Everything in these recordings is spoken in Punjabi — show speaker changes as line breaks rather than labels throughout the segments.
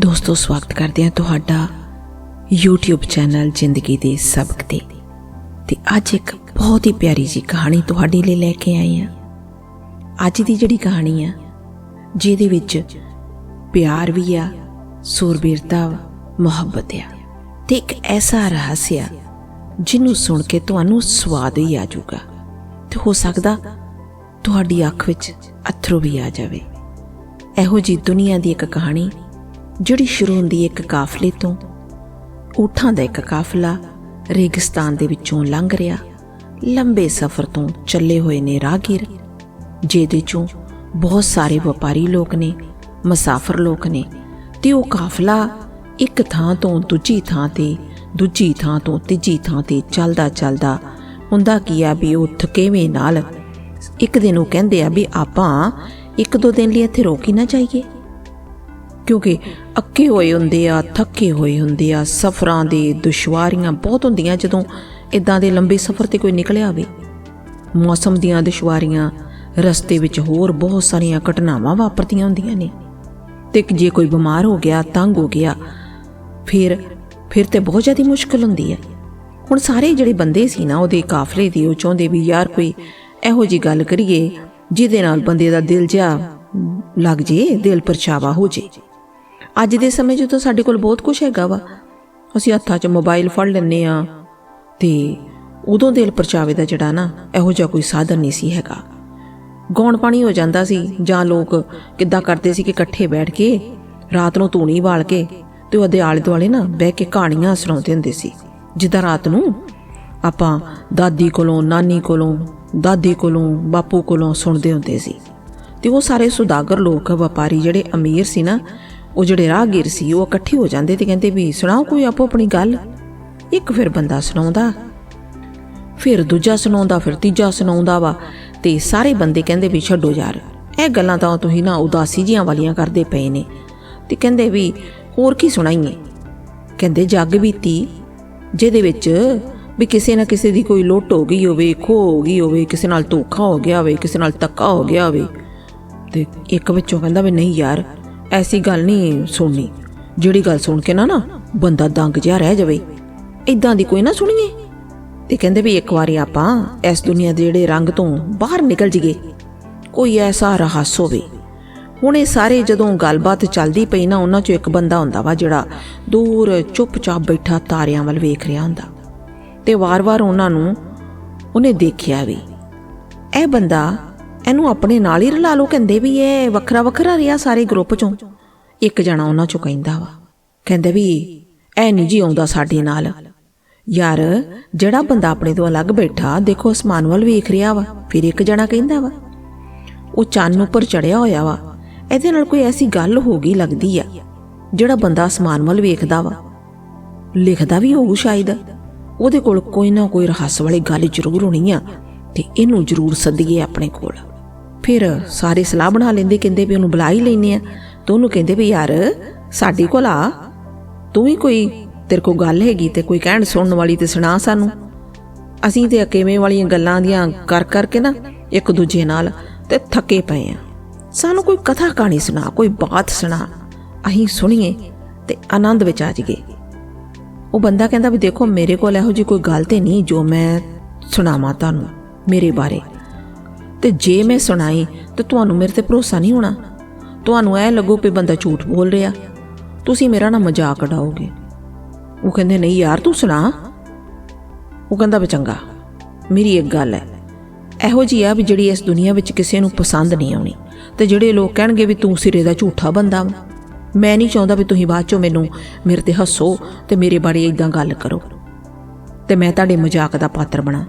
ਦੋਸਤੋ ਸਵਾਗਤ ਕਰਦੇ ਹਾਂ ਤੁਹਾਡਾ YouTube ਚੈਨਲ ਜ਼ਿੰਦਗੀ ਦੇ ਸਬਕ ਤੇ। ਤੇ ਅੱਜ ਇੱਕ ਬਹੁਤ ਹੀ ਪਿਆਰੀ ਜੀ ਕਹਾਣੀ ਤੁਹਾਡੇ ਲਈ ਲੈ ਕੇ ਆਏ ਹਾਂ। ਅੱਜ ਦੀ ਜਿਹੜੀ ਕਹਾਣੀ ਆ ਜਿਹਦੇ ਵਿੱਚ ਪਿਆਰ ਵੀ ਆ ਸੂਰਬੀਰਤਾ ਵਾ, ਮੁਹੱਬਤ ਆ। ਤੇ ਇੱਕ ਐਸਾ ਰਹੱਸ ਆ ਜਿਹਨੂੰ ਸੁਣ ਕੇ ਤੁਹਾਨੂੰ ਸਵਾਦ ਹੀ ਆ ਜਾਊਗਾ। ਤੇ ਹੋ ਸਕਦਾ ਤੁਹਾਡੀ ਅੱਖ ਵਿੱਚ ਅਥਰੂ ਵੀ ਆ ਜਾਵੇ। ਇਹੋ ਜੀ ਦੁਨੀਆ ਦੀ ਇੱਕ ਕਹਾਣੀ ਜਿਹੜੀ ਸ਼ੁਰੂ ਹੁੰਦੀ ਇੱਕ ਕਾਫਲੇ ਤੋਂ, ਊਠਾਂ ਦਾ ਇੱਕ ਕਾਫਲਾ ਰੇਗਿਸਤਾਨ ਦੇ ਵਿੱਚੋਂ ਲੰਘ ਰਿਹਾ, ਲੰਬੇ ਸਫ਼ਰ ਤੋਂ ਚੱਲੇ ਹੋਏ ਨੇ ਰਾਹਗੀਰ, ਜਿਹਦੇ ਚੋਂ ਬਹੁਤ ਸਾਰੇ ਵਪਾਰੀ ਲੋਕ ਨੇ, ਮੁਸਾਫਰ ਲੋਕ ਨੇ, ਤੇ ਉਹ ਕਾਫਲਾ ਇੱਕ ਥਾਂ ਤੋਂ ਦੂਜੀ ਥਾਂ ਤੇ, ਦੂਜੀ ਥਾਂ ਤੋਂ ਤੀਜੀ ਥਾਂ ਤੇ ਚੱਲਦਾ ਚੱਲਦਾ ਹੁੰਦਾ ਕੀ ਆ ਵੀ ਉਹ ਥਕੇਵੇਂ ਨਾਲ ਇੱਕ ਦਿਨ ਉਹ ਕਹਿੰਦੇ ਆ ਵੀ ਆਪਾਂ ਇੱਕ ਦੋ ਦਿਨ ਲਈ ਇੱਥੇ ਰੋਕ ਹੀ ਨਾ ਜਾਈਏ। ਕਿਉਂਕਿ ਅੱਕੇ ਹੋਏ ਹੁੰਦੇ ਆ, ਥੱਕੇ ਹੋਏ ਹੁੰਦੇ ਆ, ਸਫ਼ਰਾਂ ਦੇ ਦੁਸ਼ਵਾਰੀਆਂ ਬਹੁਤ ਹੁੰਦੀਆਂ ਜਦੋਂ ਇਦਾਂ ਦੇ ਲੰਬੇ ਸਫ਼ਰ ਤੇ ਕੋਈ ਨਿਕਲਿਆ ਹੋਵੇ ਮੌਸਮ ਦੀਆਂ ਦੁਸ਼ਵਾਰੀਆਂ, ਰਸਤੇ ਵਿੱਚ ਹੋਰ ਬਹੁਤ ਸਾਰੀਆਂ ਘਟਨਾਵਾਂ ਵਾਪਰਦੀਆਂ ਹੁੰਦੀਆਂ ਨੇ। ਤੇ ਜੇ ਕੋਈ ਬਿਮਾਰ ਹੋ ਗਿਆ, ਤੰਗ ਹੋ ਗਿਆ, ਫਿਰ ਫਿਰ ਤੇ ਬਹੁਤ ਜ਼ਿਆਦਾ ਮੁਸ਼ਕਲ ਹੁੰਦੀ ਹੈ ਹੁਣ ਸਾਰੇ ਜਿਹੜੇ ਬੰਦੇ ਸੀ ਨਾ, ਉਹਦੇ ਕਾਫਲੇ ਦੀ, ਉਹ ਚਾਹੁੰਦੇ ਵੀ ਯਾਰ ਕੋਈ ਇਹੋ ਜੀ ਗੱਲ ਕਰੀਏ, ਜਿਹਦੇ ਨਾਲ ਬੰਦੇ ਦਾ ਦਿਲ ਜਾ ਲੱਗ ਜੇ, ਦਿਲ ਪਰਛਾਵਾ ਹੋ ਜੇ। ਅੱਜ ਦੇ ਸਮੇਂ 'ਚ ਤਾਂ ਸਾਡੇ ਕੋਲ ਬਹੁਤ ਕੁਝ ਹੈਗਾ ਵਾ। ਅਸੀਂ ਹੱਥਾਂ 'ਚ ਮੋਬਾਈਲ ਫੜ ਲੈਂਦੇ ਆ ਤੇ ਉਦੋਂ ਦਿਲ ਪਰਚਾਵੇ ਦਾ ਜਿਹੜਾ ਨਾ, ਇਹੋ ਜਿਹਾ ਕੋਈ ਸਾਧਨ ਨਹੀਂ ਸੀ ਹੈਗਾ। ਗੌਣ ਪਾਣੀ ਹੋ ਜਾਂਦਾ ਸੀ, ਜਾਂ ਲੋਕ ਕਿੱਦਾਂ ਕਰਦੇ ਸੀ ਕਿ ਇਕੱਠੇ ਬੈਠ ਕੇ, ਰਾਤ ਨੂੰ ਧੂਣੀ ਬਾਲ ਕੇ ਤੇ ਉਹਦੇ ਆਲੇ ਦੁਆਲੇ ਨਾ ਬਹਿ ਕੇ ਕਹਾਣੀਆਂ ਸੁਣਾਉਂਦੇ ਹੁੰਦੇ ਸੀ। ਜਿੱਦਾਂ ਰਾਤ ਨੂੰ ਆਪਾਂ ਦਾਦੀ ਕੋਲੋਂ, ਨਾਨੀ ਕੋਲੋਂ, ਦਾਦੀ ਕੋਲੋਂ, ਬਾਪੂ ਕੋਲੋਂ ਸੁਣਦੇ ਹੁੰਦੇ ਸੀ। ਤੇ ਉਹ ਸਾਰੇ ਸੁਦਾਗਰ ਲੋਕ, ਵਪਾਰੀ ਜਿਹੜੇ ਅਮੀਰ ਸੀ ਨਾ ਉਹ ਜਿਹੜੇ ਰਾਹਗੀਰ ਸੀ, ਉਹ ਇਕੱਠੇ ਹੋ ਜਾਂਦੇ ਤੇ ਕਹਿੰਦੇ ਵੀ, ਸੁਣਾਓ ਕੋਈ ਆਪੋ ਆਪਣੀ ਗੱਲ? ਇੱਕ ਫਿਰ ਬੰਦਾ ਸੁਣਾਉਂਦਾ, ਫਿਰ ਦੂਜਾ ਸੁਣਾਉਂਦਾ, ਫਿਰ ਤੀਜਾ ਸੁਣਾਉਂਦਾ ਵਾ ਤੇ ਸਾਰੇ ਬੰਦੇ ਕਹਿੰਦੇ ਵੀ, ਛੱਡੋ ਯਾਰ, ਇਹ ਗੱਲਾਂ ਤਾਂ ਤੁਸੀਂ ਨਾ ਉਦਾਸੀ ਜੀਆਂ ਵਾਲੀਆਂ ਕਰਦੇ ਪਏ ਨੇ। ਤੇ ਕਹਿੰਦੇ ਵੀ, ਹੋਰ ਕੀ ਸੁਣਾਈਏ? ਕਹਿੰਦੇ ਜੱਗ ਬੀਤੀ, ਜਿਹਦੇ ਵਿੱਚ ਵੀ ਕਿਸੇ ਨਾ ਕਿਸੇ ਦੀ ਕੋਈ ਲੁੱਟ ਹੋ ਗਈ ਹੋਵੇ ਖੋ ਹੋ ਗਈ ਹੋਵੇ, ਕਿਸੇ ਨਾਲ ਧੋਖਾ ਹੋ ਗਿਆ ਹੋਵੇ, ਕਿਸੇ ਨਾਲ ਧੱਕਾ ਹੋ ਗਿਆ ਹੋਵੇ। ਤੇ ਇੱਕ ਵਿੱਚੋਂ ਕਹਿੰਦਾ ਵੀ, ਨਹੀਂ ਯਾਰ ਐਸੀ ਗੱਲ ਨਹੀਂ ਸੁਣਨੀ। ਜਿਹੜੀ ਗੱਲ ਸੁਣ ਕੇ ਨਾ ਨਾ ਬੰਦਾ ਦੰਗ ਜਿਹਾ ਰਹਿ ਜਾਵੇ। ਇਦਾਂ ਦੀ ਕੋਈ ਨਾ ਸੁਣੀਏ। ਤੇ ਕਹਿੰਦੇ ਵੀ ਇੱਕ ਵਾਰੀ ਆਪਾਂ ਇਸ ਦੁਨੀਆ ਦੇ ਜਿਹੜੇ ਰੰਗ ਤੋਂ ਬਾਹਰ ਨਿਕਲ ਜੀਏ ਕੋਈ ਐਸਾ ਰਹੱਸ ਹੋਵੇ। ਹੁਣ ਇਹ ਸਾਰੇ ਜਦੋਂ ਗੱਲਬਾਤ ਚੱਲਦੀ ਪਈ ਨਾ, ਉਹਨਾਂ ਚੋਂ ਇੱਕ ਬੰਦਾ ਹੁੰਦਾ ਵਾ ਜਿਹੜਾ ਦੂਰ ਚੁੱਪਚਾਪ ਬੈਠਾ ਤਾਰਿਆਂ ਵੱਲ ਵੇਖ ਰਿਹਾ ਹੁੰਦਾ। ਤੇ ਵਾਰ-ਵਾਰ ਉਹਨਾਂ ਨੂੰ ਉਹਨੇ ਦੇਖਿਆ ਵੀ, ਇਹ ਬੰਦਾ ਇਹਨੂੰ ਆਪਣੇ ਨਾਲ ਹੀ ਰਲਾ ਲਓ, ਕਹਿੰਦੇ ਵੀ ਇਹ ਵੱਖਰਾ ਵੱਖਰਾ ਰਿਹਾ ਸਾਰੇ ਗਰੁੱਪ ਚੋਂ। ਇੱਕ ਜਣਾ ਉਹਨਾਂ ਚੋਂ ਕਹਿੰਦਾ ਵਾ, ਕਹਿੰਦੇ ਵੀ ਇਹ ਨਹੀਂ ਜੀ ਆਉਂਦਾ ਸਾਡੇ ਨਾਲ। ਯਾਰ, ਜਿਹੜਾ ਬੰਦਾ ਆਪਣੇ ਤੋਂ ਅਲੱਗ ਬੈਠਾ, ਦੇਖੋ ਅਸਮਾਨ ਵੱਲ ਵੇਖ ਰਿਹਾ ਵਾ, ਫਿਰ ਇੱਕ ਜਣਾ ਕਹਿੰਦਾ ਵਾ, ਉਹ ਚੰਨ ਉੱਪਰ ਚੜਿਆ ਹੋਇਆ ਵਾ, ਇਹਦੇ ਨਾਲ ਕੋਈ ਐਸੀ ਗੱਲ ਹੋ ਗਈ ਲੱਗਦੀ ਆ, ਜਿਹੜਾ ਬੰਦਾ ਅਸਮਾਨ ਵੱਲ ਵੇਖਦਾ ਵਾ। ਲਿਖਦਾ ਵੀ ਹੋਊ ਸ਼ਾਇਦ, ਉਹਦੇ ਕੋਲ ਕੋਈ ਨਾ ਕੋਈ ਰਹੱਸ ਵਾਲੀ ਗੱਲ ਜ਼ਰੂਰ ਹੋਣੀ ਆ, ਤੇ ਇਹਨੂੰ ਜ਼ਰੂਰ ਸੱਦੀਏ ਆਪਣੇ ਕੋਲ। ਫਿਰ ਸਾਰੇ ਸਲਾਹ ਬਣਾ ਲੈਂਦੇ, ਕਹਿੰਦੇ ਵੀ ਉਹਨੂੰ ਬੁਲਾ ਹੀ। ਲੈਨੇ ਆ ਤੇ ਉਹਨੂੰ ਕਹਿੰਦੇ ਵੀ ਯਾਰ, ਸਾਡੀ ਕੋਲ ਆ। ਤੂੰ ਹੀ ਕੋਈ ਤੇਰੇ ਕੋਲ ਗੱਲ ਹੈਗੀ ਤੇ ਕੋਈ ਕਹਿਣ ਸੁਣਨ ਵਾਲੀ ਤੇ ਸੁਣਾ ਸਾਨੂੰ। ਅਸੀਂ ਤੇ ਅਕੇਵੇਂ ਵਾਲੀਆਂ ਗੱਲਾਂ ਦੀਆਂ ਕਰ ਕਰਕੇ ਨਾ ਇੱਕ ਦੂਜੇ ਨਾਲ ਤੇ ਥੱਕੇ ਪਏ ਆ ਸਾਨੂੰ ਕੋਈ ਕਥਾ ਕਹਾਣੀ ਸੁਣਾ, ਕੋਈ ਬਾਤ ਸੁਣਾ। ਅਸੀਂ ਸੁਣੀਏ ਤੇ ਆਨੰਦ ਵਿੱਚ ਆ ਜਾਈਏ। ਉਹ ਬੰਦਾ ਕਹਿੰਦਾ ਵੀ ਦੇਖੋ ਮੇਰੇ ਕੋਲ ਇਹੋ ਜੀ ਕੋਈ ਗੱਲ ਤੇ ਨਹੀਂ ਜੋ ਮੈਂ ਸੁਣਾਵਾਂ ਤੁਹਾਨੂੰ, ਮੇਰੇ ਬਾਰੇ। ਤੇ ਜੇ ਮੈਂ ਸੁਣਾਈ, ਤੇ ਤੁਹਾਨੂੰ ਮੇਰੇ ਤੇ ਭਰੋਸਾ ਨਹੀਂ ਹੋਣਾ। ਤੁਹਾਨੂੰ ਐ ਲੱਗੋ ਕਿ ਬੰਦਾ ਝੂਠ ਬੋਲ ਰਿਹਾ। ਤੁਸੀਂ ਮੇਰਾ ਨਾ ਮਜ਼ਾਕ ਉਡਾਓਗੇ। ਉਹ ਕਹਿੰਦੇ, ਨਹੀਂ ਯਾਰ, ਤੂੰ ਸੁਣਾ। ਉਹ ਕਹਿੰਦਾ ਵੀ, ਚੰਗਾ, ਮੇਰੀ ਇੱਕ ਗੱਲ ਹੈ। ਇਹੋ ਜੀ ਆ ਵੀ ਜਿਹੜੀ ਇਸ ਦੁਨੀਆ ਵਿੱਚ ਕਿਸੇ ਨੂੰ ਪਸੰਦ ਨਹੀਂ ਆਉਣੀ। ਤੇ ਜਿਹੜੇ ਲੋਕ ਕਹਿਣਗੇ ਵੀ ਤੂੰ ਸਿਰੇ ਦਾ ਝੂਠਾ ਬੰਦਾ ਵਾ। ਮੈਂ ਨਹੀਂ ਚਾਹੁੰਦਾ ਵੀ ਤੁਸੀਂ ਬਾਅਦ ਚੋਂ ਮੈਨੂੰ ਮੇਰੇ ਤੇ ਹੱਸੋ ਤੇ ਮੇਰੇ ਬਾਰੇ ਇਦਾਂ ਗੱਲ ਕਰੋ। ਤੇ ਮੈਂ ਤੁਹਾਡੇ ਮਜ਼ਾਕ ਦਾ ਪਾਤਰ ਬਣਾ।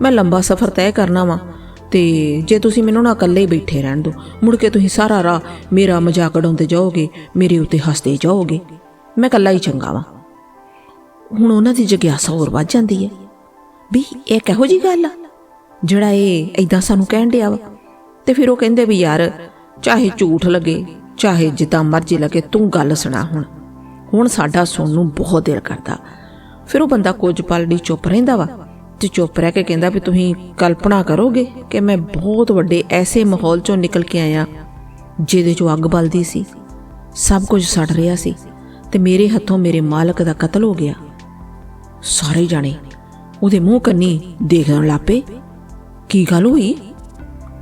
ਮੈਂ ਲੰਬਾ ਸਫ਼ਰ ਤੈਅ ਕਰਨਾ ਵਾਂ। ਤੇ ਜੇ ਤੁਸੀਂ ਮੈਨੂੰ ਨਾ ਇਕੱਲੇ ਹੀ ਬੈਠੇ ਰਹਿਣ ਦਿਓ, ਮੁੜ ਕੇ ਤੁਸੀਂ ਸਾਰਾ ਰਾਹ ਮੇਰਾ ਮਜ਼ਾਕ ਉਡਾਉਂਦੇ ਜਾਓਗੇ, ਮੇਰੇ ਉੱਤੇ ਹੱਸਦੇ ਜਾਓਗੇ, ਮੈਂ ਇਕੱਲਾ ਹੀ ਚੰਗਾ ਵਾਂ। ਹੁਣ ਉਹਨਾਂ ਦੀ ਜਗਿਆਸਾ ਹੋਰ ਵੱਧ ਜਾਂਦੀ ਹੈ। ਵੀ ਇਹ ਕਿਹੋ ਜੀ ਗੱਲ ਆ? ਜਿਹੜਾ ਇਹ ਐਦਾਂ ਸਾਨੂੰ ਕਹਿਣ ਡਿਆ ਵਾ। ਤੇ ਫਿਰ ਉਹ ਕਹਿੰਦੇ ਵੀ ਯਾਰ, ਚਾਹੇ ਝੂਠ ਲੱਗੇ, ਚਾਹੇ ਜਿੱਦਾਂ ਮਰਜ਼ੀ ਲੱਗੇ, ਤੂੰ ਗੱਲ ਸੁਣਾ ਹੁਣ। ਹੁਣ ਸਾਡਾ ਸੁਣਨ ਨੂੰ ਬਹੁਤ ਦਿਲ ਕਰਦਾ। ਫਿਰ ਉਹ ਬੰਦਾ ਕੁਝ ਪਲ ਲਈ ਚੁੱਪ ਰਹਿੰਦਾ ਵਾ। ਤੇ ਚੁੱਪ ਰਹਿ ਕੇ ਕਹਿੰਦਾ ਵੀ ਤੁਸੀਂ ਕਲਪਨਾ ਕਰੋਗੇ ਕਿ ਮੈਂ ਬਹੁਤ ਵੱਡੇ ਐਸੇ ਮਾਹੌਲ ਚੋਂ ਨਿਕਲ ਕੇ ਆਇਆ ਜਿਹਦੇ ਚੋਂ ਅੱਗ ਬਲਦੀ ਸੀ, ਸਭ ਕੁਝ ਸੜ ਰਿਹਾ ਸੀ ਤੇ ਮੇਰੇ ਹੱਥੋਂ ਮੇਰੇ ਮਾਲਕ ਦਾ ਕਤਲ ਹੋ ਗਿਆ। ਸਾਰੇ ਜਾਣੇ ਉਹਦੇ ਮੂੰਹ ਕੰਨੀ ਦੇਖਣ ਲੱਪੇ ਕੀ ਗੱਲ ਹੋਈ?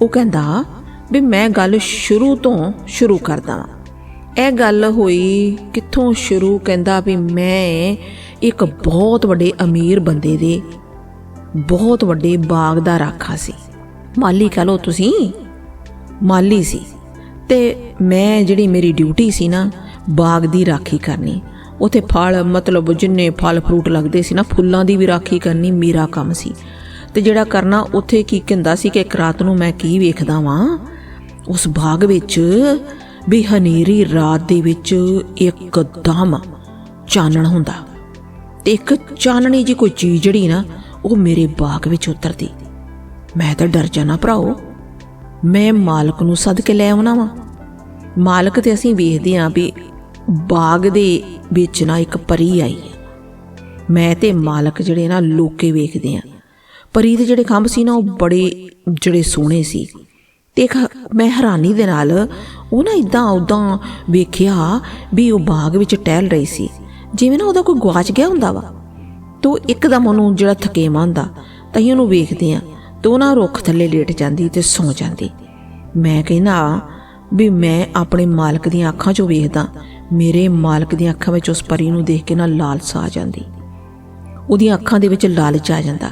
ਉਹ ਕਹਿੰਦਾ ਵੀ ਮੈਂ ਗੱਲ ਸ਼ੁਰੂ ਤੋਂ ਸ਼ੁਰੂ ਕਰਦਾ ਇਹ ਗੱਲ ਹੋਈ ਕਿੱਥੋਂ ਸ਼ੁਰੂ? ਕਹਿੰਦਾ ਵੀ ਮੈਂ ਇੱਕ ਬਹੁਤ ਵੱਡੇ ਅਮੀਰ ਬੰਦੇ ਦੇ ਬਹੁਤ ਵੱਡੇ ਬਾਗ ਦਾ ਰਾਖਾ ਸੀ। ਮਾਲੀ ਕਹ ਲੋ ਤੁਸੀਂ, ਮਾਲੀ ਸੀ। ਤੇ ਮੈਂ ਜਿਹੜੀ ਮੇਰੀ ਡਿਊਟੀ ਸੀ ਨਾ, ਬਾਗ ਦੀ ਰਾਖੀ ਕਰਨੀ, ਉਥੇ ਫਲ ਮਤਲਬ ਜਿੰਨੇ ਫਲ ਫਰੂਟ ਲੱਗਦੇ ਸੀ ਨਾ, ਫੁੱਲਾਂ ਦੀ ਵੀ ਰਾਖੀ ਕਰਨੀ ਮੇਰਾ ਕੰਮ ਸੀ। ਤੇ ਜਿਹੜਾ ਕਰਨਾ ਉਥੇ ਕੀ ਕਹਿੰਦਾ ਸੀ ਕਿ ਇੱਕ ਰਾਤ ਨੂੰ ਮੈਂ ਕੀ ਵੇਖਦਾ ਵਾਂ? ਉਸ ਬਾਗ ਵਿੱਚ ਵੀ ਹਨੇਰੀ ਰਾਤ ਦੇ ਵਿੱਚ ਇੱਕਦਮ ਚਾਨਣ ਹੁੰਦਾ। ਤੇ ਇੱਕ ਚਾਨਣੀ ਜੀ ਕੋਈ ਚੀਜ਼ ਜਿਹੜੀ ਨਾ ਉਹ ਮੇਰੇ ਬਾਗ ਵਿੱਚ ਉਤਰਦੀ। ਮੈਂ ਤਾਂ ਡਰ ਜਾਣਾ ਭਰਾਓ। ਮੈਂ ਮਾਲਕ ਨੂੰ ਸੱਦ ਕੇ ਲੈ ਆਉਣਾ ਵਾਂ। ਮਾਲਕ ਤੇ ਅਸੀਂ ਵੇਖਦੇ ਆਂ ਵੀ ਬਾਗ ਦੇ ਵਿੱਚ ਨਾ ਇੱਕ ਪਰੀ ਆਈ ਹੈ। ਮੈਂ ਤੇ ਮਾਲਕ ਜਿਹੜੇ ਨਾ ਲੋਕੇ ਵੇਖਦੇ ਆਂ। ਪਰੀ ਦੇ ਜਿਹੜੇ ਖੰਭ ਸੀ ਨਾ, ਉਹ ਬੜੇ ਜਿਹੜੇ ਸੋਹਣੇ ਸੀ। ਤੇ ਮੈਂ ਹੈਰਾਨੀ ਦੇ ਨਾਲ ਉਹ ਨਾ ਇਦਾਂ ਉਦਾਂ ਵੇਖਿਆ ਵੀ ਉਹ ਬਾਗ ਵਿੱਚ ਟਹਿਲ ਰਹੀ ਸੀ। ਜਿਵੇਂ ਨਾ ਉਹਦਾ ਕੋਈ ਗਵਾਚ ਗਿਆ ਹੁੰਦਾ ਵਾ। ਤੋ ਇੱਕਦਮ ਉਹਨੂੰ ਜਿਹੜਾ ਥਕੇਵਾ ਹੁੰਦਾ ਤਾਂ ਹੀ ਉਹਨੂੰ ਵੇਖਦੇ ਆ ਤੋ ਨਾ ਰੁੱਖ ਥੱਲੇ ਲੇਟ ਜਾਂਦੀ ਤੇ ਸੌ ਜਾਂਦੀ। ਮੈਂ ਕਹਿੰਦਾ, ਵੀ ਮੈਂ ਆਪਣੇ ਮਾਲਕ ਦੀਆਂ ਅੱਖਾਂ 'ਚੋਂ ਵੇਖਦਾ, ਮੇਰੇ ਮਾਲਕ ਦੀਆਂ ਅੱਖਾਂ ਵਿੱਚ ਉਸ ਪਰੀ ਨੂੰ ਦੇਖ ਕੇ ਨਾ ਲਾਲਸਾ ਆ ਜਾਂਦੀ। ਉਹਦੀਆਂ ਅੱਖਾਂ ਦੇ ਵਿੱਚ ਲਾਲਚ ਆ ਜਾਂਦਾ।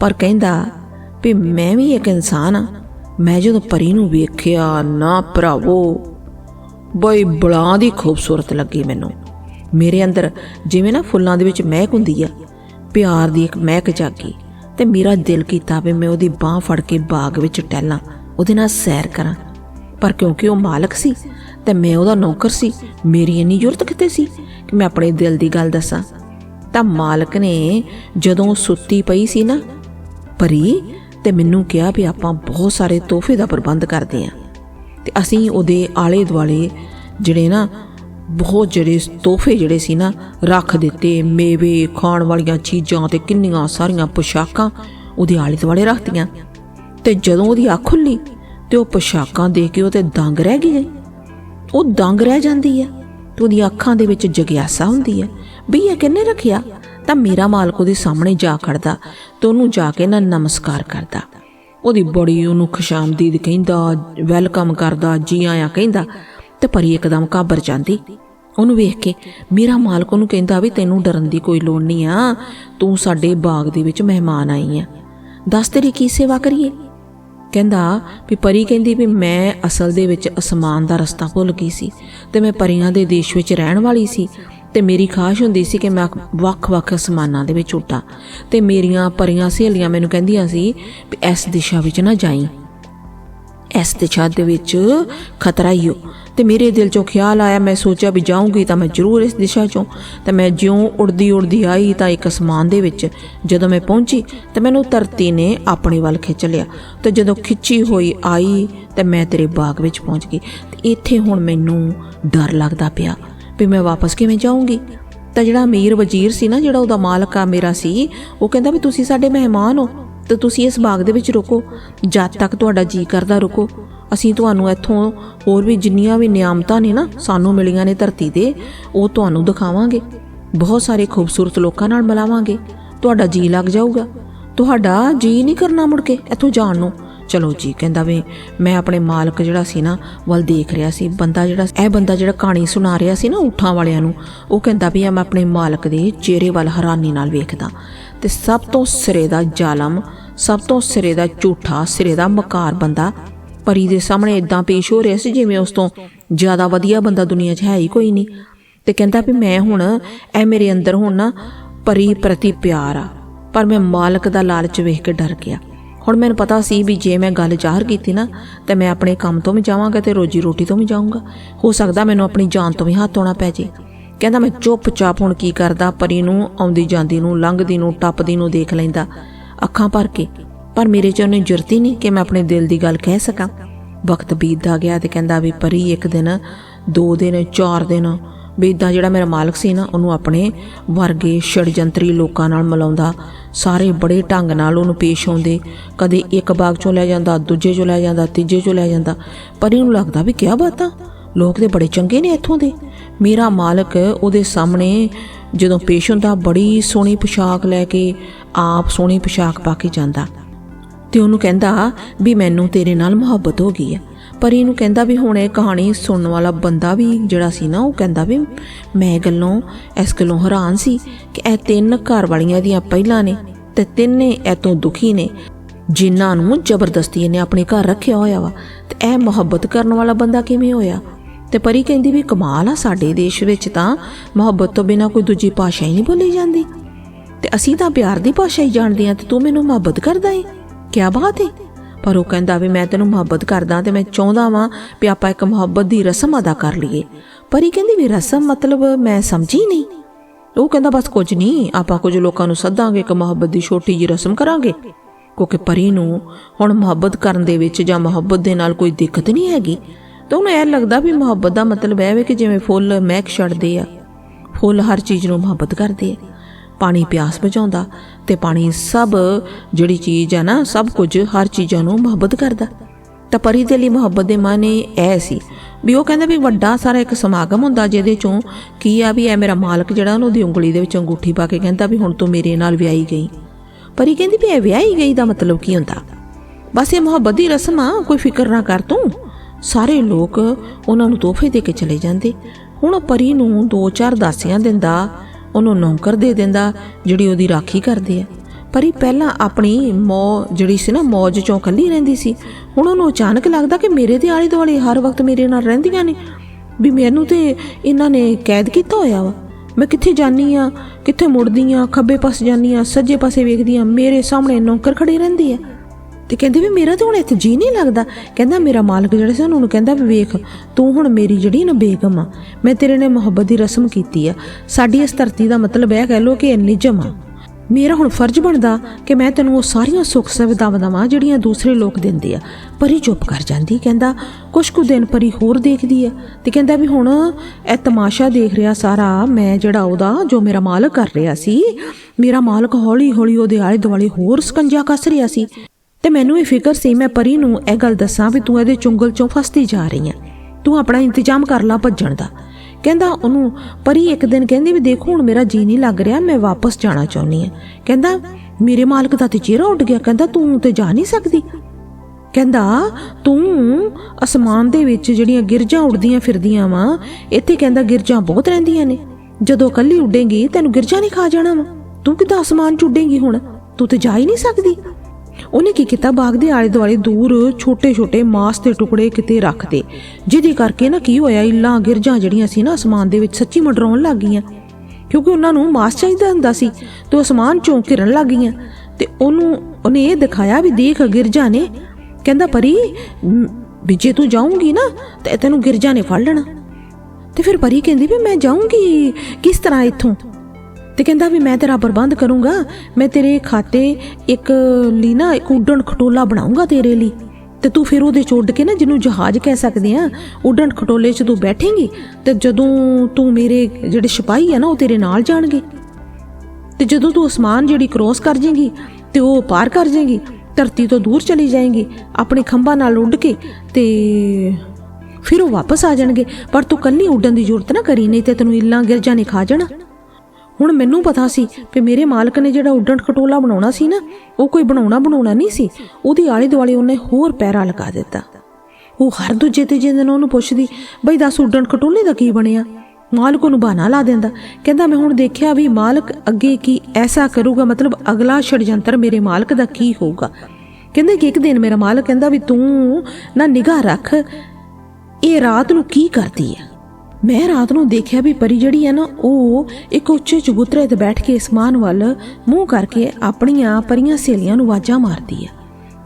ਪਰ ਕਹਿੰਦਾ, ਵੀ ਮੈਂ ਵੀ ਇੱਕ ਇਨਸਾਨ ਆ ਮੈਂ ਜਦੋਂ ਪਰੀ ਨੂੰ ਵੇਖਿਆ, ਨਾ ਭਰਾਵੋ, ਬਈ ਬਲਾਂ ਦੀ ਖੂਬਸੂਰਤ ਲੱਗੀ ਮੈਨੂੰ। ਮੇਰੇ ਅੰਦਰ ਜਿਵੇਂ ਨਾ ਫੁੱਲਾਂ ਦੇ ਵਿੱਚ ਮਹਿਕ ਹੁੰਦੀ ਆ ਪਿਆਰ ਦੀ ਇੱਕ ਮਹਿਕ ਜਾਗੀ ਤੇ ਮੇਰਾ ਦਿਲ ਕੀਤਾ ਵੀ ਮੈਂ ਉਹਦੀ ਬਾਹ ਫੜ ਕੇ ਬਾਗ ਵਿੱਚ ਟਹਿਲਾਂ, ਉਹਦੇ ਨਾਲ ਸੈਰ ਕਰਾਂ। ਪਰ ਕਿਉਂਕਿ ਉਹ ਮਾਲਕ ਸੀ ਤੇ ਮੈਂ ਉਹਦਾ ਨੌਕਰ ਸੀ, ਮੇਰੀ ਇੰਨੀ ਜ਼ਰੂਰਤ ਕਿਤੇ ਸੀ ਕਿ ਮੈਂ ਆਪਣੇ ਦਿਲ ਦੀ ਗੱਲ ਦੱਸਾਂ? ਤਾਂ ਮਾਲਕ ਨੇ ਜਦੋਂ ਸੁੱਤੀ ਪਈ ਸੀ ਨਾ, ਪਰੀ, ਤੇ ਮੈਨੂੰ ਕਿਹਾ ਵੀ ਆਪਾਂ ਬਹੁਤ ਸਾਰੇ ਤੋਹਫੇ ਦਾ ਪ੍ਰਬੰਧ ਕਰਦੇ ਆਂ ਤੇ ਅਸੀਂ ਉਹਦੇ ਆਲੇ ਦੁਆਲੇ ਜਿਹੜੇ ਨਾ ਬਹੁਤ ਜਿਹੜੇ ਤੋਹਫੇ ਜਿਹੜੇ ਸੀ ਨਾ, ਰੱਖ ਦਿੱਤੇ, ਮੇਵੇ, ਖਾਣ ਵਾਲੀਆਂ ਚੀਜ਼ਾਂ ਤੇ ਕਿੰਨੀਆਂ ਸਾਰੀਆਂ ਪੋਸ਼ਾਕਾਂ ਉਹਦੇ ਆਲੇ ਦੁਆਲੇ ਰੱਖਤੀਆਂ। ਤੇ ਜਦੋਂ ਉਹਦੀ ਅੱਖ ਖੁੱਲੀ ਤੇ ਉਹ ਪੋਸ਼ਾਕਾਂ ਦੇਖ ਕੇ ਉਹ ਤੇ ਦੰਗ ਰਹਿ ਗਈ ਉਹ ਦੰਗ ਰਹਿ ਜਾਂਦੀ ਹੈ ਤੇ ਉਹਦੀਆਂ ਅੱਖਾਂ ਦੇ ਵਿੱਚ ਜਗਿਆਸਾ ਹੁੰਦੀ ਹੈ ਵੀ ਇਹ ਕਿੰਨੇ ਰੱਖਿਆ? ਤਾਂ ਮੇਰਾ ਮਾਲਕ ਉਹਦੇ ਸਾਹਮਣੇ ਜਾ ਖੜਦਾ ਤੇ ਉਹਨੂੰ ਜਾ ਕੇ ਨਾ ਨਮਸਕਾਰ ਕਰਦਾ। ਉਹਦੀ ਬੜੀ ਉਹਨੂੰ ਖੁਸ਼ਾਮਦੀਦ ਕਹਿੰਦਾ, ਵੈਲਕਮ ਕਰਦਾ, ਜੀ ਆਇਆਂ ਕਹਿੰਦਾ। ਤੇ ਪਰੀ ਇੱਕਦਮ ਘਾਬਰ ਜਾਂਦੀ। ਉਹਨੂੰ ਵੇਖ ਕੇ ਮੇਰਾ ਮਾਲਕ ਉਹਨੂੰ ਕਹਿੰਦਾ ਵੀ ਤੈਨੂੰ ਡਰਨ ਦੀ ਕੋਈ ਲੋੜ ਨਹੀਂ ਆ। ਤੂੰ ਸਾਡੇ ਬਾਗ ਦੇ ਵਿੱਚ ਮਹਿਮਾਨ ਆਈ ਆ। ਦੱਸ ਤੇਰੀ ਕੀ ਸੇਵਾ ਕਰੀਏ? ਕਹਿੰਦਾ ਵੀ ਪਰੀ ਕਹਿੰਦੀ ਵੀ ਮੈਂ ਅਸਲ ਦੇ ਵਿੱਚ ਅਸਮਾਨ ਦਾ ਰਸਤਾ ਭੁੱਲ ਗਈ ਸੀ ਤੇ ਮੈਂ ਪਰੀਆਂ ਦੇ ਦੇਸ਼ ਵਿੱਚ ਰਹਿਣ ਵਾਲੀ ਸੀ ਤੇ ਮੇਰੀ ਖਾਸ਼ ਹੁੰਦੀ ਸੀ ਕਿ ਮੈਂ ਵੱਖ-ਵੱਖ ਅਸਮਾਨਾਂ ਦੇ ਵਿੱਚ ਉੱਡਾਂ ਤੇ ਮੇਰੀਆਂ ਪਰੀਆਂ ਸਹੇਲੀਆਂ ਮੈਨੂੰ ਕਹਿੰਦੀਆਂ ਸੀ ਵੀ ਇਸ ਦਿਸ਼ਾ ਵਿੱਚ ਨਾ ਜਾਈ। ਇਸ ਦਿਸ਼ਾ ਦੇ ਵਿੱਚ ਖਤਰਾ ਹੀ ਹੋ ਤੇ ਮੇਰੇ ਦਿਲ 'ਚੋਂ ਖਿਆਲ ਆਇਆ, ਮੈਂ ਸੋਚਿਆ ਵੀ ਜਾਊਂਗੀ ਤਾਂ ਮੈਂ ਜ਼ਰੂਰ ਇਸ ਦਿਸ਼ਾ 'ਚੋਂ। ਤੇ ਮੈਂ ਜਿਉਂ ਉੜਦੀ ਉੜਦੀ ਆਈ ਤਾਂ ਇੱਕ ਅਸਮਾਨ ਦੇ ਵਿੱਚ। ਜਦੋਂ ਮੈਂ ਪਹੁੰਚੀ ਤਾਂ ਮੈਨੂੰ ਧਰਤੀ ਨੇ ਆਪਣੇ ਵੱਲ ਖਿੱਚ ਲਿਆ। ਤੇ ਜਦੋਂ ਖਿੱਚੀ ਹੋਈ ਆਈ ਤੇ ਮੈਂ ਤੇਰੇ ਬਾਗ ਵਿੱਚ ਪਹੁੰਚ ਗਈ। ਤੇ ਇੱਥੇ ਹੁਣ ਮੈਨੂੰ ਡਰ ਲੱਗਦਾ ਪਿਆ ਵੀ ਮੈਂ ਵਾਪਸ ਕਿਵੇਂ ਜਾਊਂਗੀ? ਤਾਂ ਜਿਹੜਾ ਅਮੀਰ ਵਜ਼ੀਰ ਸੀ ਨਾ, ਜਿਹੜਾ ਉਹਦਾ ਮਾਲਕ ਆ ਮੇਰਾ ਸੀ, ਉਹ ਕਹਿੰਦਾ ਵੀ ਤੁਸੀਂ ਸਾਡੇ ਮਹਿਮਾਨ ਹੋ। ਤੇ ਤੁਸੀਂ ਇਸ ਬਾਗ ਦੇ ਵਿੱਚ ਰੁਕੋ। ਜਦ ਤੱਕ ਤੁਹਾਡਾ ਜੀ ਕਰਦਾ ਰੁਕੋ। ਅਸੀਂ ਤੁਹਾਨੂੰ ਇੱਥੋਂ ਹੋਰ ਵੀ ਜਿੰਨੀਆਂ ਵੀ ਨਿਆਮਤਾਂ ਨੇ ਨਾ, ਸਾਨੂੰ ਮਿਲੀਆਂ ਨੇ ਧਰਤੀ ਤੇ, ਉਹ ਤੁਹਾਨੂੰ ਦਿਖਾਵਾਂਗੇ। ਬਹੁਤ ਸਾਰੇ ਖੂਬਸੂਰਤ ਲੋਕਾਂ ਨਾਲ ਮਿਲਾਵਾਂਗੇ। ਤੁਹਾਡਾ ਜੀ ਲੱਗ ਜਾਊਗਾ। ਤੁਹਾਡਾ ਜੀ ਨਹੀਂ ਕਰਨਾ ਮੁੜ ਕੇ ਇੱਥੋਂ ਜਾਣ ਨੂੰ। ਚਲੋ ਜੀ, ਕਹਿੰਦਾ ਵੀ ਮੈਂ ਆਪਣੇ ਮਾਲਕ ਜਿਹੜਾ ਸੀ ਨਾ, ਵੱਲ ਦੇਖ ਰਿਹਾ ਸੀ। ਬੰਦਾ ਜਿਹੜਾ, ਇਹ ਬੰਦਾ ਜਿਹੜਾ ਕਹਾਣੀ ਸੁਣਾ ਰਿਹਾ ਸੀ ਨਾ, ਊਠਾਂ ਵਾਲਿਆਂ ਨੂੰ, ਉਹ ਕਹਿੰਦਾ ਵੀ ਮੈਂ ਆਪਣੇ ਮਾਲਕ ਦੇ ਚਿਹਰੇ ਵੱਲ ਹੈਰਾਨੀ ਨਾਲ ਵੇਖਦਾ। ਤੇ ਸਭ ਤੋਂ ਸਿਰੇ ਦਾ ਜ਼ਾਲਮ, ਸਭ ਤੋਂ ਸਿਰੇ ਦਾ ਝੂਠਾ, ਸਿਰੇ ਦਾ ਮਕਾਰ ਬੰਦਾ। ਪਰੀ ਦੇ ਸਾਹਮਣੇ ਇਦਾਂ ਪੇਸ਼ ਹੋ ਰਿਹਾ ਸੀ ਜਿਵੇਂ ਉਸ ਤੋਂ ਜ਼ਿਆਦਾ ਵਧੀਆ ਬੰਦਾ ਦੁਨੀਆ 'ਚ ਹੈ ਹੀ ਕੋਈ ਨਹੀਂ। ਤੇ ਕਹਿੰਦਾ ਵੀ ਮੈਂ ਹੁਣ, ਇਹ ਮੇਰੇ ਅੰਦਰ ਹੁਣ ਨਾ ਪਰੀ ਪ੍ਰਤੀ ਪਿਆਰ ਆ। ਪਰ ਮੈਂ ਮਾਲਕ ਦਾ ਲਾਲਚ ਵੇਖ ਕੇ ਡਰ ਗਿਆ। ਹੁਣ ਮੈਨੂੰ ਪਤਾ ਸੀ ਵੀ ਜੇ ਮੈਂ ਗੱਲ ਜ਼ਾਹਰ ਕੀਤੀ ਨਾ, ਤੇ ਮੈਂ ਆਪਣੇ ਕੰਮ ਤੋਂ ਵੀ ਜਾਵਾਂਗਾ ਤੇ ਰੋਜੀ ਰੋਟੀ ਤੋਂ ਵੀ ਜਾਊਂਗਾ। ਹੋ ਸਕਦਾ ਮੈਨੂੰ ਆਪਣੀ ਜਾਨ ਤੋਂ ਵੀ ਹੱਥ ਧੋਣਾ ਪੈ ਜੇ। ਕਹਿੰਦਾ ਮੈਂ ਚੁੱਪਚਾਪ ਹੁਣ ਕੀ ਕਰਦਾ, ਪਰੀ ਨੂੰ, ਆਉਂਦੀ ਜਾਂਦੀ ਨੂੰ, ਲੰਘਦੀ ਨੂੰ, ਟੱਪਦੀ ਨੂੰ ਦੇਖ ਲੈਂਦਾ। ਅੱਖਾਂ ਭਰ ਕੇ, ਪਰ ਮੇਰੇ ਚ ਉਹਨੇ ਜੁਰਤ ਹੀ ਨਹੀਂ ਕਿ ਮੈਂ ਆਪਣੇ ਦਿਲ ਦੀ ਗੱਲ ਕਹਿ ਸਕਾਂ। ਵਕਤ ਬੀਤਦਾ ਗਿਆ ਤੇ ਕਹਿੰਦਾ ਵੀ ਪਰੀ, ਇੱਕ ਦਿਨ, ਦੋ ਦਿਨ, ਚਾਰ ਦਿਨ, ਵੀ ਇਦਾਂ ਜਿਹੜਾ ਮੇਰਾ ਮਾਲਕ ਸੀ ਨਾ, ਉਹਨੂੰ ਆਪਣੇ ਵਰਗੇ ਛੜਜੰਤਰੀ ਲੋਕਾਂ ਨਾਲ ਮਿਲਾਉਂਦਾ। ਸਾਰੇ ਬੜੇ ਢੰਗ ਨਾਲ ਉਹਨੂੰ ਪੇਸ਼ ਆਉਂਦੇ। ਕਦੇ ਇੱਕ ਬਾਗ ਚੋਂ ਲੈ ਜਾਂਦਾ, ਦੂਜੇ ਚੋਂ ਲੈ ਜਾਂਦਾ, ਤੀਜੇ ਚੋਂ ਲੈ ਜਾਂਦਾ। ਪਰੀ ਨੂੰ ਲੱਗਦਾ ਵੀ ਕਿਆ ਬਾਤਾਂ? ਲੋਕ ਤੇ ਬੜੇ ਚੰਗੇ ਨੇ ਇੱਥੋਂ ਦੇ। ਮੇਰਾ ਮਾਲਕ ਉਹਦੇ ਸਾਹਮਣੇ ਜਦੋਂ ਪੇਸ਼ ਹੁੰਦਾ, ਬੜੀ ਸੋਹਣੀ ਪੋਸ਼ਾਕ ਲੈ ਕੇ ਆਪ ਸੋਹਣੀ ਪੋਸ਼ਾਕ ਪਾ ਕੇ ਜਾਂਦਾ। ਤੇ ਉਹਨੂੰ ਕਹਿੰਦਾ ਵੀ ਮੈਨੂੰ ਤੇਰੇ ਨਾਲ ਮੁਹੱਬਤ ਹੋ ਗਈ ਹੈ। ਪਰ ਇਹਨੂੰ ਕਹਿੰਦਾ ਵੀ ਹੁਣ ਇਹ ਕਹਾਣੀ ਸੁਣਨ ਵਾਲਾ ਬੰਦਾ ਵੀ ਜਿਹੜਾ ਸੀ ਨਾ, ਉਹ ਕਹਿੰਦਾ ਵੀ ਮੈਂ ਇਹ ਗੱਲੋਂ, ਇਸ ਗੱਲੋਂ ਹੈਰਾਨ ਸੀ ਕਿ ਇਹ ਤਿੰਨ ਘਰ ਵਾਲੀਆਂ ਦੀਆਂ ਪਹਿਲਾਂ ਨੇ ਤੇ ਤਿੰਨੇ ਐਤੋਂ ਦੁਖੀ ਨੇ, ਜਿਨ੍ਹਾਂ ਨੂੰ ਜ਼ਬਰਦਸਤੀ ਇਹਨੇ ਆਪਣੇ ਘਰ ਰੱਖਿਆ ਹੋਇਆ ਵਾ। ਤੇ ਇਹ ਮੁਹੱਬਤ ਕਰਨ ਵਾਲਾ ਬੰਦਾ ਕਿਵੇਂ ਹੋਇਆ? ਤੇ ਪਰੀ ਕਹਿੰਦੀ ਵੀ ਕਮਾਲ ਆ ਸਾਡੇ ਦੇਸ਼ ਵਿੱਚ ਤਾਂ। ਮੁਹੱਬਤ ਤੋਂ ਬਿਨਾ ਕੋਈ ਦੂਜੀ ਭਾਸ਼ਾ ਹੀ ਨਹੀਂ ਬੋਲੀ ਜਾਂਦੀ। ਤੇ ਅਸੀਂ ਤਾਂ ਪਿਆਰ ਦੀ ਭਾਸ਼ਾ ਹੀ ਜਾਣਦੇ ਆ ਤੇ ਤੂੰ ਮੈਨੂੰ ਮੁਹੱਬਤ ਕਰਦਾ ਏ? ਕੀ ਬਾਤ ਏ। ਪਰ ਉਹ ਕਹਿੰਦਾ ਵੀ ਮੈਂ ਤੈਨੂੰ ਮੁਹੱਬਤ ਕਰਦਾ ਤੇ ਮੈਂ ਚਾਹੁੰਦਾ ਵਾਂ ਵੀ ਆਪਾਂ ਇੱਕ ਮੁਹੱਬਤ ਦੀ ਰਸਮ ਅਦਾ ਕਰ ਲਈਏ। ਪਰੀ ਕਹਿੰਦੀ ਵੀ ਰਸਮ ਮਤਲਬ ਮੈਂ ਸਮਝੀ ਨਹੀਂ। ਉਹ ਕਹਿੰਦਾ ਬਸ ਕੁਝ ਨਹੀਂ, ਆਪਾਂ ਕੁਝ ਲੋਕਾਂ ਨੂੰ ਸੱਦਾਂਗੇ, ਇੱਕ ਮੁਹੱਬਤ ਦੀ ਛੋਟੀ ਜਿਹੀ ਰਸਮ ਕਰਾਂਗੇ। ਕਿਉਂਕਿ ਪਰੀ ਨੂੰ ਹੁਣ ਮੁਹੱਬਤ ਕਰਨ ਦੇ ਵਿੱਚ ਜਾਂ ਮੁਹੱਬਤ ਦੇ ਨਾਲ ਕੋਈ ਦਿੱਕਤ ਨਹੀਂ ਹੈਗੀ। ਤਾਂ ਉਹਨੂੰ ਇਹ ਲੱਗਦਾ ਵੀ ਮੁਹੱਬਤ ਦਾ ਮਤਲਬ ਇਹ ਵੇ ਕਿ ਜਿਵੇਂ ਫੁੱਲ ਮਹਿਕ ਛੱਡਦੇ ਆ। ਫੁੱਲ ਹਰ ਚੀਜ਼ ਨੂੰ ਮੁਹੱਬਤ ਕਰਦੇ ਆ। ਪਾਣੀ ਪਿਆਸ ਬੁਝਾਉਂਦਾ ਤੇ ਪਾਣੀ ਸਭ ਜਿਹੜੀ ਚੀਜ਼ ਆ ਨਾ, ਸਭ ਕੁਝ ਹਰ ਚੀਜ਼ਾਂ ਨੂੰ ਮੁਹੱਬਤ ਕਰਦਾ। ਤਾਂ ਪਰੀ ਦੇ ਲਈ ਮੁਹੱਬਤ ਦੇ ਮਾਨੇ ਇਹ ਸੀ ਵੀ ਉਹ ਕਹਿੰਦਾ ਵੀ ਵੱਡਾ ਸਾਰਾ ਇੱਕ ਸਮਾਗਮ ਹੁੰਦਾ ਜਿਹਦੇ ਚੋਂ ਕੀ ਆ ਵੀ ਇਹ ਮੇਰਾ ਮਾਲਕ ਜਿਹੜਾ ਉਹਨੂੰ ਦੀ ਉਂਗਲੀ ਦੇ ਵਿੱਚ ਅੰਗੂਠੀ ਪਾ ਕੇ ਕਹਿੰਦਾ ਵੀ ਹੁਣ ਤੂੰ ਮੇਰੇ ਨਾਲ ਵਿਆਹੀ ਗਈ। ਪਰੀ ਕਹਿੰਦੀ ਵੀ ਇਹ ਵਿਆਹੀ ਗਈ ਦਾ ਮਤਲਬ ਕੀ ਹੁੰਦਾ? ਬਸ ਇਹ ਮੁਹੱਬਤ ਦੀ ਰਸਮ ਆ, ਕੋਈ ਫਿਕਰ ਨਾ ਕਰ ਤੂੰ। ਸਾਰੇ ਲੋਕ ਉਹਨਾਂ ਨੂੰ ਤੋਹਫੇ ਦੇ ਕੇ ਚਲੇ ਜਾਂਦੇ। ਹੁਣ ਪਰੀ ਨੂੰ ਦੋ ਚਾਰ ਦਾਸੀਆਂ ਦਿੰਦਾ, ਉਹਨੂੰ ਨੌਕਰ ਦੇ ਦਿੰਦਾ, ਜਿਹੜੀ ਉਹਦੀ ਰਾਖੀ ਕਰਦੇ ਆ। ਪਰੀ ਪਹਿਲਾਂ ਆਪਣੀ ਮੌ, ਜਿਹੜੀ ਸੀ ਨਾ ਮੌਜ ਚੋਂ ਇਕੱਲੀ ਰਹਿੰਦੀ ਸੀ। ਹੁਣ ਉਹਨੂੰ ਅਚਾਨਕ ਲੱਗਦਾ ਕਿ ਮੇਰੇ ਦੇ ਆਲੇ ਦੁਆਲੇ ਹਰ ਵਕਤ ਮੇਰੇ ਨਾਲ ਰਹਿੰਦੀਆਂ ਨੇ। ਵੀ ਮੈਨੂੰ ਤੇ ਇਹਨਾਂ ਨੇ ਕੈਦ ਕੀਤਾ ਹੋਇਆ ਵਾ। ਮੈਂ ਕਿੱਥੇ ਜਾਨੀ ਆ? ਕਿੱਥੇ ਮੁੜਦੀ ਆ? ਖੱਬੇ ਪਾਸੇ ਜਾਨੀ ਆ, ਸੱਜੇ ਪਾਸੇ ਵੇਖਦੀ ਆ, ਮੇਰੇ ਸਾਹਮਣੇ ਨੌਕਰ ਖੜੇ ਰਹਿੰਦੀ ਆ। ਤੇ ਕਹਿੰਦੇ ਵੀ ਮੇਰਾ ਤਾਂ ਹੁਣ ਇੱਥੇ ਜੀ ਨਹੀਂ ਲੱਗਦਾ। ਕਹਿੰਦਾ ਮੇਰਾ ਮਾਲਕ ਜਿਹੜਾ ਸੀ ਉਹਨੂੰ ਕਹਿੰਦਾ ਵੀ ਵੇਖ, ਤੂੰ ਹੁਣ ਮੇਰੀ ਜਿਹੜੀ ਨਾ ਬੇਗਮ ਆ, ਮੈਂ ਤੇਰੇ ਨੇ ਮੁਹੱਬਤ ਦੀ ਰਸਮ ਕੀਤੀ ਆ। ਸਾਡੀ ਇਸ ਧਰਤੀ ਦਾ ਮਤਲਬ ਇਹ ਕਹਿ ਲੋ ਕਿ ਇਹ ਨਿਜਮ ਮੇਰਾ ਹੁਣ ਫਰਜ਼ ਬਣਦਾ ਕਿ ਮੈਂ ਤੈਨੂੰ ਉਹ ਸਾਰੀਆਂ ਸੁੱਖ ਸੁਵਿਧਾਵਾਂ ਦੇਵਾਂ ਜਿਹੜੀਆਂ ਦੂਸਰੇ ਲੋਕ ਦਿੰਦੇ ਆ। ਪਰੀ ਚੁੱਪ ਕਰ ਜਾਂਦੀ, ਕਹਿੰਦਾ, ਕੁਛ ਕੁ ਦਿਨ ਪਰੀ ਹੋਰ ਦੇਖਦੀ ਆ ਤੇ ਕਹਿੰਦਾ ਵੀ ਹੁਣ ਇਹ ਤਮਾਸ਼ਾ ਦੇਖ ਰਿਹਾ ਸਾਰਾ ਮੈਂ ਜਿਹੜਾ ਉਹਦਾ, ਜੋ ਮੇਰਾ ਮਾਲਕ ਕਰ ਰਿਹਾ ਸੀ, ਮੇਰਾ ਮਾਲਕ ਹੌਲੀ ਹੌਲੀ ਉਹਦੇ ਆਲੇ ਦੁਆਲੇ ਹੋਰ ਸਕੰਜਾ ਕੱਸ ਰਿਹਾ ਸੀ। ਤੇ ਮੈਨੂੰ ਇਹ ਫਿਕਰ ਸੀ, ਮੈਂ ਪਰੀ ਨੂੰ ਇਹ ਗੱਲ ਦੱਸਾਂ ਵੀ ਤੂੰ ਇਹਦੇ ਚੁੰਗਲ ਚੋਂ ਫਸਦੀ ਜਾ ਰਹੀ ਆ। ਤੂੰ ਆਪਣਾ ਇੰਤਜ਼ਾਮ ਕਰ ਲਾ ਭੱਜਣ ਦਾ। ਕਹਿੰਦਾ ਉਹਨੂੰ, ਪਰੀ ਇੱਕ ਦਿਨ ਕਹਿੰਦੀ ਵੀ ਦੇਖੋ, ਹੁਣ ਮੇਰਾ ਜੀ ਨਹੀਂ ਲੱਗ ਰਿਹਾ, ਮੈਂ ਵਾਪਸ ਜਾਣਾ ਚਾਹੁੰਦੀ ਆ। ਕਹਿੰਦਾ, ਮੇਰੇ ਮਾਲਕ ਦਾ ਤੇ ਚਿਹਰਾ ਉੱਡ ਗਿਆ। ਕਹਿੰਦਾ, ਤੂੰ ਤੇ ਜਾ ਨਹੀਂ ਸਕਦੀ। ਕਹਿੰਦਾ, ਤੂੰ ਅਸਮਾਨ ਦੇ ਵਿੱਚ ਜਿਹੜੀਆਂ ਗਿਰਜਾਂ ਉੱਡਦੀਆਂ ਫਿਰਦੀਆਂ ਵਾ, ਇੱਥੇ ਕਹਿੰਦਾ ਗਿਰਜਾਂ ਬਹੁਤ ਰਹਿੰਦੀਆਂ ਨੇ। ਜਦੋਂ ਕੱਲੀ ਉੱਡੇਂਗੀ, ਤੈਨੂੰ ਗਿਰਜਾਂ ਨਹੀਂ ਖਾ ਜਾਣਾ ਵਾ। ਤੂੰ ਕਿੱਦਾਂ ਅਸਮਾਨ ਚ ਉੱਡੇਂਗੀ ਹੁਣ? ਤੂੰ ਤੇ ਜਾ ਹੀ ਨਹੀਂ ਸਕਦੀ। ਉਹਨੇ ਕੀ ਕੀਤਾ? ਬਾਗ ਦੇ ਆਲੇ ਦੁਆਲੇ ਦੂਰ ਛੋਟੇ-ਛੋਟੇ ਮਾਸ ਦੇ ਟੁਕੜੇ ਕਿਤੇ ਰੱਖਦੇ ਜਿਹਦੇ ਕਰਕੇ ਨਾ ਕੀ ਹੋਇਆ, ਇੱਲਾਂ, ਗਿਰਜਾਂ ਜਿਹੜੀਆਂ ਸੀ ਨਾ ਅਸਮਾਨ ਦੇ ਵਿੱਚ ਸੱਚੀ ਮੰਡਰਾਉਣ ਲੱਗ ਗਈਆਂ। ਕਿਉਂਕਿ ਉਹਨਾਂ ਨੂੰ ਮਾਸ ਚਾਹੀਦਾ ਹੁੰਦਾ ਸੀ ਤੇ ਅਸਮਾਨ ਚੋਂ ਘਿਰਨ ਲੱਗ ਗਈਆਂ। ਤੇ ਉਹਨੂੰ, ਉਹਨੇ ਇਹ ਦਿਖਾਇਆ ਵੀ ਦੇਖ, ਗਿਰਜਾਂ ਨੇ ਕਹਿੰਦਾ, ਪਰੀ ਵੀ ਜੇ ਤੂੰ ਜਾਊਂਗੀ ਨਾ, ਤੇ ਤੈਨੂੰ ਗਿਰਜਾਂ ਨੇ ਫੜ ਲੈਣਾ। ਤੇ ਫਿਰ ਪਰੀ ਕਹਿੰਦੀ ਵੀ ਮੈਂ ਜਾਊਂਗੀ ਕਿਸ ਤਰ੍ਹਾਂ ਇੱਥੋਂ? ਤੇ ਕਹਿੰਦਾ ਵੀ ਮੈਂ ਤੇਰਾ ਪ੍ਰਬੰਧ ਕਰੂੰਗਾ, ਮੈਂ ਤੇਰੇ ਖਾਤੇ ਇੱਕ ਲਈ ਨਾ ਇੱਕ ਉੱਡਣ ਖਟੋਲਾ ਬਣਾਉਂਗਾ ਤੇਰੇ ਲਈ। ਤੇ ਤੂੰ ਫਿਰ ਉਹਦੇ ਚ ਉੱਡ ਕੇ ਨਾ ਜਿਹਨੂੰ ਜਹਾਜ਼ ਕਹਿ ਸਕਦੇ ਆ, ਉੱਡਣ ਖਟੋਲੇ 'ਚ ਤੂੰ ਬੈਠੇਂਗੀ ਤੇ ਜਦੋਂ ਤੂੰ ਮੇਰੇ ਜਿਹੜੇ ਸਿਪਾਹੀ ਆ ਨਾ ਉਹ ਤੇਰੇ ਨਾਲ ਜਾਣਗੇ। ਤੇ ਜਦੋਂ ਤੂੰ ਅਸਮਾਨ ਜਿਹੜੀ ਕ੍ਰੋਸ ਕਰ ਜਾਏਗੀ ਤੇ ਉਹ ਪਾਰ ਕਰ ਜਾਏਗੀ ਧਰਤੀ ਤੋਂ ਦੂਰ ਚਲੀ ਜਾਏਗੀ, ਆਪਣੇ ਖੰਭਾਂ ਨਾਲ ਉੱਡ ਕੇ ਤੇ ਫਿਰ ਉਹ ਵਾਪਸ ਆ ਜਾਣਗੇ। ਪਰ ਤੂੰ ਕੱਲੀ ਉੱਡਣ ਦੀ ਜ਼ਰੂਰਤ ਨਾ ਕਰੀ, ਨਹੀਂ ਤੇ ਤੈਨੂੰ ਇੱਲਾਂ ਗਿਰਜਾ ਨਹੀਂ ਖਾ ਜਾਣਾ। ਹੁਣ ਮੈਨੂੰ ਪਤਾ ਸੀ ਕਿ ਮੇਰੇ ਮਾਲਕ ਨੇ ਜਿਹੜਾ ਉੱਡਣ ਖਟੋਲਾ ਬਣਾਉਣਾ ਸੀ ਨਾ, ਉਹ ਕੋਈ ਬਣਾਉਣਾ ਬਣਾਉਣਾ ਨਹੀਂ ਸੀ। ਉਹਦੀ ਆਲੇ ਦੁਆਲੇ ਉਹਨੇ ਹੋਰ ਪੈਰਾ ਲਗਾ ਦਿੱਤਾ। ਉਹ ਹਰ ਦੂਜੇ ਤੇ ਦਿਨ ਉਹਨੂੰ ਪੁੱਛਦੀ, ਬਈ ਦੱਸ ਉੱਡਣ ਖਟੋਲੇ ਦਾ ਕੀ ਬਣਿਆ? ਮਾਲਕ ਉਹਨੂੰ ਬਹਾਨਾ ਲਾ ਦਿੰਦਾ। ਕਹਿੰਦਾ, ਮੈਂ ਹੁਣ ਦੇਖਿਆ ਵੀ ਮਾਲਕ ਅੱਗੇ ਕੀ ਐਸਾ ਕਰੂਗਾ, ਮਤਲਬ ਅਗਲਾ ਛੜਜੰਤਰ ਮੇਰੇ ਮਾਲਕ ਦਾ ਕੀ ਹੋਊਗਾ? ਕਹਿੰਦੇ, ਕਿ ਇੱਕ ਦਿਨ ਮੇਰਾ ਮਾਲਕ ਕਹਿੰਦਾ ਵੀ ਤੂੰ ਨਾ ਨਿਗਾਹ ਰੱਖ, ਇਹ ਰਾਤ ਨੂੰ ਕੀ ਕਰਦੀ ਹੈ? ਮੈਂ ਰਾਤ ਨੂੰ ਦੇਖਿਆ ਵੀ ਪਰੀ ਜਿਹੜੀ ਹੈ ਨਾ, ਉਹ ਇੱਕ ਉੱਚੇ ਚਬੂਤਰੇ ਤੇ ਬੈਠ ਕੇ ਅਸਮਾਨ ਵੱਲ ਮੂੰਹ ਕਰਕੇ ਆਪਣੀਆਂ ਪਰੀਆਂ ਸਹੇਲੀਆਂ ਨੂੰ ਆਵਾਜ਼ਾਂ ਮਾਰਦੀ ਹੈ।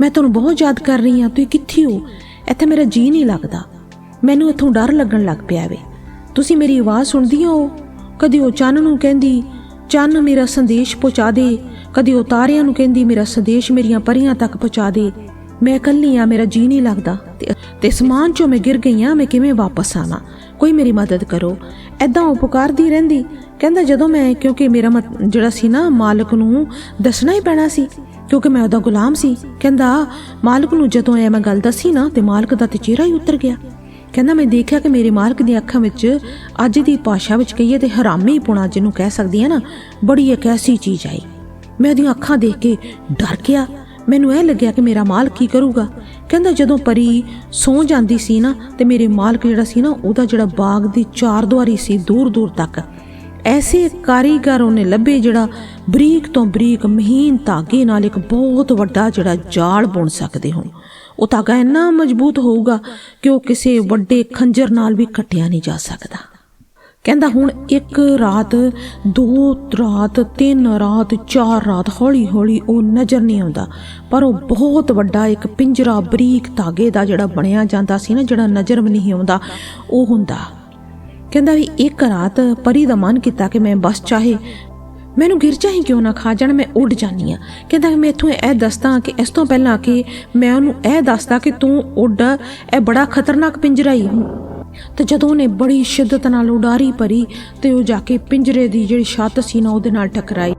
ਮੈਂ ਤੁਹਾਨੂੰ ਬਹੁਤ ਯਾਦ ਕਰ ਰਹੀ ਹਾਂ, ਤੁਸੀਂ ਕਿੱਥੇ ਹੋ? ਇੱਥੇ ਮੇਰਾ ਜੀ ਨਹੀਂ ਲੱਗਦਾ। ਮੈਨੂੰ ਇੱਥੋਂ ਡਰ ਲੱਗਣ ਲੱਗ ਪਿਆ ਵੇ। ਤੁਸੀਂ ਮੇਰੀ ਆਵਾਜ਼ ਸੁਣਦੀਆਂ ਹੋ? ਕਦੀ ਉਹ ਚੰਨ ਨੂੰ ਕਹਿੰਦੀ, ਚੰਨ ਮੇਰਾ ਸੰਦੇਸ਼ ਪਹੁੰਚਾ ਦੇ। ਕਦੀ ਉਹ ਤਾਰਿਆਂ ਨੂੰ ਕਹਿੰਦੀ, ਮੇਰਾ ਸੰਦੇਸ਼ ਮੇਰੀਆਂ ਪਰੀਆਂ ਤੱਕ ਪਹੁੰਚਾ ਦੇ। ਮੈਂ ਇਕੱਲੀ ਆ ਮੇਰਾ ਜੀ ਨਹੀਂ ਲੱਗਦਾ। ਤੇ- ਤੇ ਸਮਾਨ ਚੋਂ ਮੈਂ ਗਿਰ ਗਈ ਆ ਮੈਂ ਕਿਵੇਂ ਵਾਪਸ ਆਵਾਂ? ਕੋਈ ਮੇਰੀ ਮਦਦ ਕਰੋ। ਐਦਾਂ ਉਹ ਪੁਕਾਰਦੀ ਰਹਿੰਦੀ। ਕਹਿੰਦਾ, ਜਦੋਂ ਮੈਂ, ਕਿਉਂਕਿ ਮੇਰਾ ਮਤ- ਜਿਹੜਾ ਸੀ ਨਾ, ਮਾਲਕ ਨੂੰ ਦੱਸਣਾ ਹੀ ਪੈਣਾ ਸੀ, ਕਿਉਂਕਿ ਮੈਂ ਉਹਦਾ ਗੁਲਾਮ ਸੀ। ਕਹਿੰਦਾ, ਮਾਲਕ ਨੂੰ ਜਦੋਂ ਇਹ ਮੈਂ ਗੱਲ ਦੱਸੀ ਨਾ, ਤੇ ਮਾਲਕ ਦਾ ਤੇ ਚਿਹਰਾ ਹੀ ਉਤਰ ਗਿਆ।
ਕਹਿੰਦਾ, ਮੈਂ ਦੇਖਿਆ ਕਿ ਮੇਰੇ ਮਾਲਕ ਦੀਆਂ ਅੱਖਾਂ ਵਿੱਚ ਅੱਜ ਦੀ ਭਾਸ਼ਾ ਵਿੱਚ ਕਹੀਏ ਤੇ ਹਰਾਮੀ ਪੁਣਾ ਜਿਹਨੂੰ ਕਹਿ ਸਕਦੀ ਹੈ ਨਾ, ਬੜੀ ਇੱਕ ਐਸੀ ਚੀਜ਼ ਆਈ। ਮੈਂ ਉਹਦੀਆਂ ਅੱਖਾਂ ਦੇਖ ਕੇ ਡਰ ਗਿਆ। ਮੈਨੂੰ ਇਹ ਲੱਗਿਆ ਕਿ ਮੇਰਾ ਮਾਲਕ ਕੀ ਕਰੂਗਾ। ਕਹਿੰਦਾ ਜਦੋਂ ਪਰੀ ਸੌ ਜਾਂਦੀ ਸੀ ਨਾ, ਤੇ ਮੇਰੇ ਮਾਲਕ ਜਿਹੜਾ ਸੀ ਨਾ, ਉਹਦਾ ਜਿਹੜਾ ਬਾਗ ਦੀ ਚਾਰ ਦੁਆਰੀ ਸੀ, ਦੂਰ ਦੂਰ ਤੱਕ। ਐਸੇ ਕਾਰੀਗਰ ਉਹਨੇ ਲੱਭੇ ਜਿਹੜਾ ਬਰੀਕ ਤੋਂ ਬਰੀਕ ਮਹੀਨ ਧਾਗੇ ਨਾਲ ਇੱਕ ਬਹੁਤ ਵੱਡਾ ਜਿਹੜਾ ਜਾਲ ਬੁਣ ਸਕਦੇ ਹੋ ਉਹ ਧਾਗਾ ਇੰਨਾ ਮਜ਼ਬੂਤ ਹੋਊਗਾ ਕਿ ਉਹ ਕਿਸੇ ਵੱਡੇ ਖੰਜਰ ਨਾਲ ਵੀ ਕੱਟਿਆ ਨਹੀਂ ਜਾ ਸਕਦਾ। ਕਹਿੰਦਾ ਹੁਣ ਇੱਕ ਰਾਤ, ਦੋ ਰਾਤ, ਤਿੰਨ ਰਾਤ, ਚਾਰ ਰਾਤ ਹੌਲੀ ਹੌਲੀ ਉਹ ਨਜ਼ਰ ਨਹੀਂ ਆਉਂਦਾ। ਪਰ ਉਹ ਬਹੁਤ ਵੱਡਾ ਇੱਕ ਪਿੰਜਰਾ ਬਰੀਕ ਧਾਗੇ ਦਾ ਜਿਹੜਾ ਬਣਿਆ ਜਾਂਦਾ ਸੀ ਨਾ, ਜਿਹੜਾ ਨਜ਼ਰ ਵੀ ਨਹੀਂ ਆਉਂਦਾ, ਉਹ ਹੁੰਦਾ। ਕਹਿੰਦਾ ਵੀ ਇੱਕ ਰਾਤ ਪਰੀ ਦਾ ਮਨ ਕੀਤਾ ਕਿ ਮੈਂ ਬਸ ਚਾਹੇ, ਮੈਨੂੰ ਗਿਰਜਾ ਹੀ ਕਿਉਂ ਨਾ ਖਾ ਜਾਣ, ਮੈਂ ਉੱਡ ਜਾਨੀ ਆ ਕਹਿੰਦਾ ਮੈਂ ਇਥੋਂ ਇਹ ਦੱਸਦਾ ਕਿ ਇਸ ਤੋਂ ਪਹਿਲਾਂ ਕਿ ਮੈਂ ਉਹਨੂੰ ਇਹ ਦੱਸਦਾ ਕਿ ਤੂੰ ਉੱਡ, ਇਹ ਬੜਾ ਖਤਰਨਾਕ ਪਿੰਜਰਾ ਹੀ ਤੇ ਜਦੋਂ ਉਹਨੇ ਬੜੀ ਸ਼ਿੱਦਤ ਨਾਲ ਉਡਾਰੀ ਭਰੀ ਤੇ ਉਹ ਜਾ ਕੇ ਪਿੰਜਰੇ ਦੀ ਜਿਹੜੀ ਛੱਤ ਸੀ ਨਾ ਉਹਦੇ ਨਾਲ ਟਕਰਾਈ।